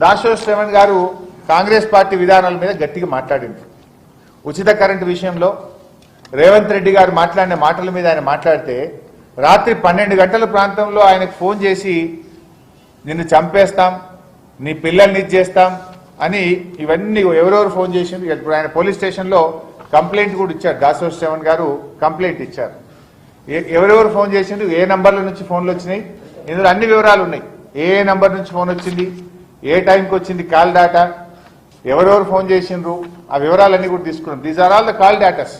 దాశో శ్రవణ్ గారు కాంగ్రెస్ పార్టీ విధానాల మీద గట్టిగా మాట్లాడింది. ఉచిత కరెంటు విషయంలో రేవంత్ రెడ్డి గారు మాట్లాడిన మాటల మీద ఆయన మాట్లాడితే రాత్రి పన్నెండు గంటల ప్రాంతంలో ఆయనకు ఫోన్ చేసి నిన్ను చంపేస్తాం నీ పిల్లల్ని ఇచ్చేస్తాం అని ఇవన్నీ ఎవరెవరు ఫోన్ చేసింది ఇప్పుడు ఆయన పోలీస్ స్టేషన్లో కంప్లైంట్ కూడా ఇచ్చారు. దాసో శ్రవణ్ గారు కంప్లైంట్ ఇచ్చారు. ఎవరెవరు ఫోన్ చేసిండు ఏ నంబర్ల నుంచి ఫోన్లు వచ్చినాయి? ఇందులో అన్ని వివరాలు ఉన్నాయి. ఏ ఏ నంబర్ నుంచి ఫోన్ వచ్చింది? ఏ టైంకి వచ్చింది కాల్ డేటా? ఎవరెవరు ఫోన్ చేసిండ్రు? ఆ వివరాలన్నీ కూడా తీసుకున్నాం. These are all the call datas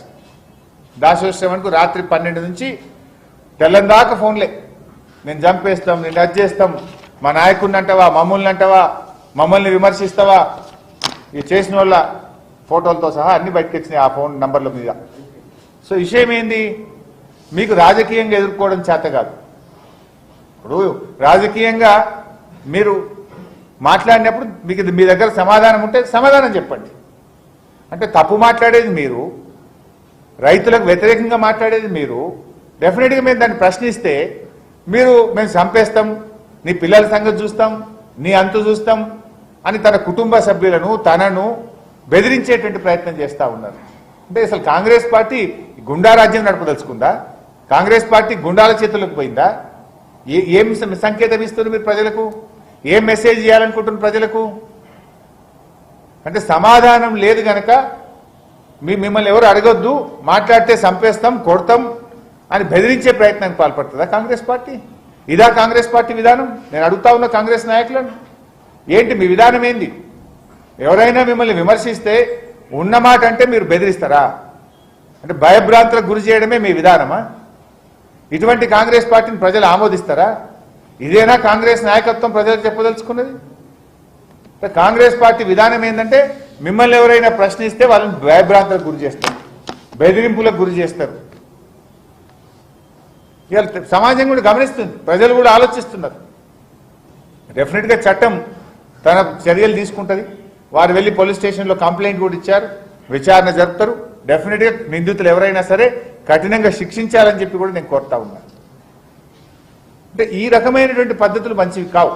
దాసోత్సవానికి రాత్రి పన్నెండు నుంచి తెల్లని దాకా ఫోన్లే. నేను చంపేస్తాం నేను అది చేస్తాం. మా నాయకుడిని అంటావా మమ్మల్ని అంటావా మమ్మల్ని విమర్శిస్తావా? ఇది చేసిన వాళ్ళ ఫోటోలతో సహా అన్ని బయటకు వచ్చినాయి ఆ ఫోన్ నంబర్ల మీద. సో విషయం ఏంది? మీకు రాజకీయంగా ఎదుర్కోవడం చేత కాదు. ఇప్పుడు రాజకీయంగా మీరు మాట్లాడినప్పుడు మీకు ఇది మీ దగ్గర సమాధానం ఉంటే సమాధానం చెప్పండి. అంటే తప్పు మాట్లాడేది మీరు రైతులకు వ్యతిరేకంగా మాట్లాడేది మీరు డెఫినెట్గా మేము దాన్ని ప్రశ్నిస్తే మీరు మేము చంపేస్తాం నీ పిల్లల సంగతి చూస్తాం నీ అంతు చూస్తాం అని తన కుటుంబ సభ్యులను తనను బెదిరించేటువంటి ప్రయత్నం చేస్తూ ఉన్నారు. అంటే అసలు కాంగ్రెస్ పార్టీ గుండారాజ్యం నడపదలుచుకుందా? కాంగ్రెస్ పార్టీ గుండాల చేతులకు పోయిందా? ఏ ఏం సంకేతం ఇస్తున్నారు మీరు ప్రజలకు? ఏం మెసేజ్ ఇవ్వాలనుకుంటున్న ప్రజలకు? అంటే సమాధానం లేదు గనక మీ మిమ్మల్ని ఎవరు అడగొద్దు మాట్లాడితే చంపేస్తాం కొడతాం అని బెదిరించే ప్రయత్నానికి పాల్పడుతుందా కాంగ్రెస్ పార్టీ? ఇదా కాంగ్రెస్ పార్టీ విధానం? నేను అడుగుతా ఉన్న కాంగ్రెస్ నాయకులను. ఏంటి మీ విధానం ఏంది? ఎవరైనా మిమ్మల్ని విమర్శిస్తే ఉన్న మాట అంటే మీరు బెదిరిస్తారా? అంటే భయభ్రాంతులకు గురి చేయడమే మీ విధానమా? ఇటువంటి కాంగ్రెస్ పార్టీని ప్రజలు ఆమోదిస్తారా? ఇదేనా కాంగ్రెస్ నాయకత్వం ప్రజలకు చెప్పదలుచుకున్నది? కాంగ్రెస్ పార్టీ విధానం ఏంటంటే మిమ్మల్ని ఎవరైనా ప్రశ్నిస్తే వాళ్ళని భయభ్రాంతలకు గురి చేస్తారు బెదిరింపులకు గురి చేస్తారు. ఇవాళ సమాజం కూడా గమనిస్తుంది ప్రజలు కూడా ఆలోచిస్తున్నారు. డెఫినెట్గా చట్టం తన చర్యలు తీసుకుంటుంది. వారు వెళ్ళి పోలీస్ స్టేషన్లో కంప్లైంట్ కూడా ఇచ్చారు విచారణ జరుపుతారు. డెఫినెట్గా నిందితులు ఎవరైనా సరే కఠినంగా శిక్షించాలని చెప్పి కూడా నేను కోరుతా ఉన్నాను అంటే ఈ రకమైనటువంటి పద్ధతులు మంచివి కావు.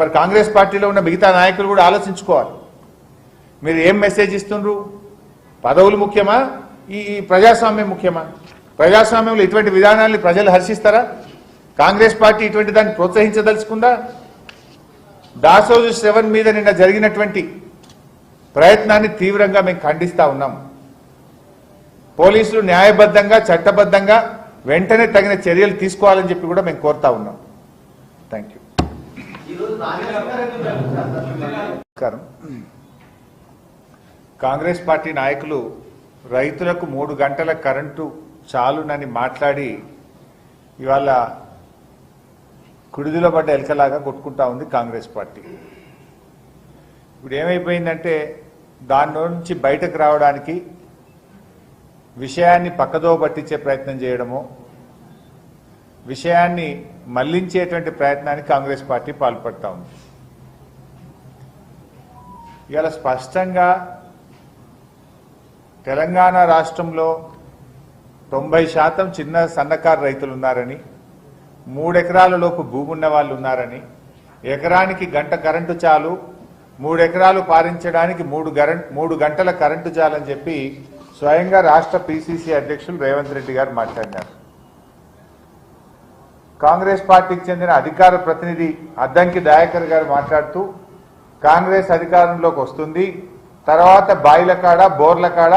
మరి కాంగ్రెస్ పార్టీలో ఉన్న మిగతా నాయకులు కూడా ఆలోచించుకోవాలి. మీరు ఏం మెసేజ్ ఇస్తుండ్రు? పదవులు ముఖ్యమా? ఈ ఈ ప్రజాస్వామ్యం ముఖ్యమా? ప్రజాస్వామ్యంలో ఇటువంటి విధానాన్ని ప్రజలు హర్షిస్తారా? కాంగ్రెస్ పార్టీ ఇటువంటి దాన్ని ప్రోత్సహించదలుచుకుందా? దాసోజు శ్రవణ్ మీద నిన్న జరిగినటువంటి ప్రయత్నాన్ని తీవ్రంగా మేము ఖండిస్తా ఉన్నాం. పోలీసులు న్యాయబద్ధంగా చట్టబద్ధంగా వెంటనే తగిన చర్యలు తీసుకోవాలని చెప్పి కూడా మేము కోరుతా ఉన్నాం. థ్యాంక్ యూ నమస్కారం. కాంగ్రెస్ పార్టీ నాయకులు రైతులకు మూడు గంటల కరెంటు చాలునని మాట్లాడి ఇవాళ కుడిదిలో పడ్డ ఎలకలాగా కొట్టుకుంటా ఉంది కాంగ్రెస్ పార్టీ. ఇప్పుడు ఏమైపోయిందంటే దాని నుంచి బయటకు రావడానికి విషయాన్ని పక్కదో పట్టించే ప్రయత్నం చేయడము విషయాన్ని మళ్ళించేటువంటి ప్రయత్నానికి కాంగ్రెస్ పార్టీ పాల్పడతా ఉంది. ఇవాళ స్పష్టంగా తెలంగాణ రాష్ట్రంలో తొంభై శాతం చిన్న సన్నకారు రైతులు ఉన్నారని మూడెకరాలలోపు భూమి ఉన్న వాళ్ళు ఉన్నారని ఎకరానికి గంట కరెంటు చాలు మూడు ఎకరాలు పారించడానికి మూడు గరం మూడు గంటల కరెంటు చాలని చెప్పి స్వయంగా రాష్ట్ర పిసిసి అధ్యక్షులు రేవంత్ రెడ్డి గారు మాట్లాడినారు. కాంగ్రెస్ పార్టీకి చెందిన అధికార ప్రతినిధి అద్దంకి దయాకర్ గారు మాట్లాడుతూ కాంగ్రెస్ అధికారంలోకి వస్తుంది తర్వాత బాయిల కాడ బోర్ల కాడ